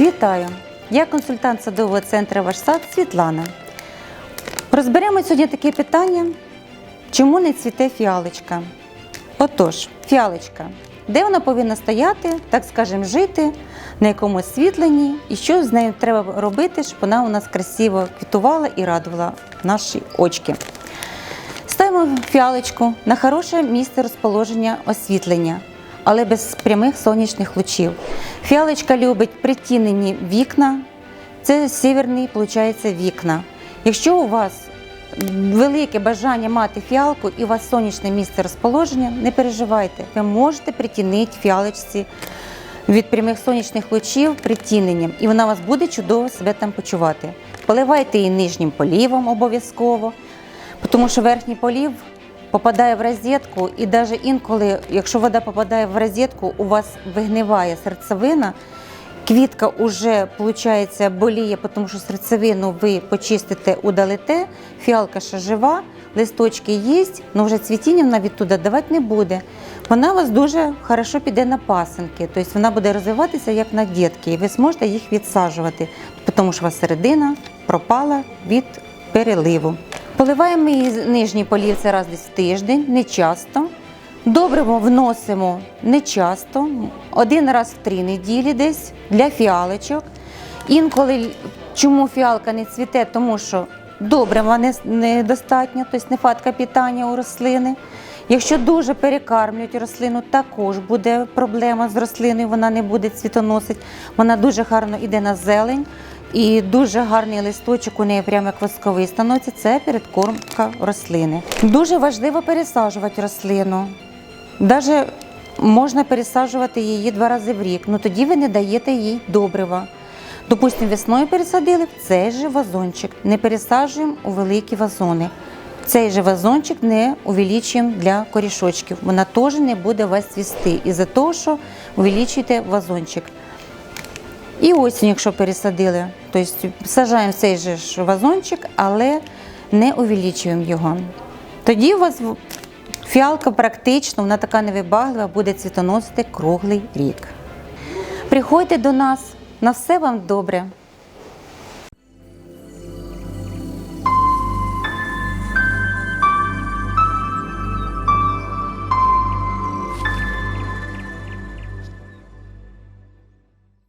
Вітаю! Я консультант садового центру Ваш сад Світлана. Розберемо сьогодні таке питання, чому не цвіте фіалочка. Отож, фіалочка. Де вона повинна стояти, так скажемо, жити, на якому освітленні, і що з нею треба робити, щоб вона у нас красиво квітувала і радувала наші очки. Ставимо фіалочку на хороше місце розположення освітлення, але без прямих сонячних лучів. Фіалочка любить притінені вікна, це сіверні, виходить, вікна. Якщо у вас велике бажання мати фіалку і у вас сонячне місце розположення, не переживайте, ви можете притінити фіалочці від прямих сонячних лучів притіненням, і вона у вас буде чудово себе там почувати. Поливайте її нижнім полівом обов'язково, тому що верхній полів попадає в розетку, і навіть інколи, якщо вода попадає в розетку, у вас вигниває серцевина. Квітка вже виходить, боліє, тому що серцевину ви почистите, удалите, фіалка ще жива, листочки є, але вже цвітіння вона відтуди давати не буде. Вона у вас дуже хорошо піде на пасинки, тобто вона буде розвиватися як на дітки, і ви зможете їх відсаджувати, тому що у вас середина пропала від переливу. Поливаємо її нижній полів це раз десь в тиждень, не часто. Добриво вносимо не часто, один раз в три неділі десь для фіалочок. Інколи чому фіалка не цвіте, тому що добрива не- недостатньо, тобто нехватка питання у рослини. Якщо дуже перекармлюють рослину, також буде проблема з рослиною, вона не буде цвітоносити. Вона дуже гарно йде на зелень і дуже гарний листочок у неї прямо як восковий становиться. Це передкормка рослини. Дуже важливо пересаджувати рослину. Даже можна пересаджувати її два рази в рік, ну тоді ви не даєте їй добрива. Допустимо, весною пересадили в цей же вазончик. Не пересаджуємо у великі вазони. Цей же вазончик не увеличуємо для корішочків. Вона теж не буде вас цвісти із-за того, що увеличуєте вазончик. І осінь, якщо пересадили, тобто сажаємо цей же ж вазончик, але не увеличуємо його. Тоді у вас фіалка практично, вона така невибаглива, буде цвітоносити круглий рік. Приходьте до нас, на все вам добре.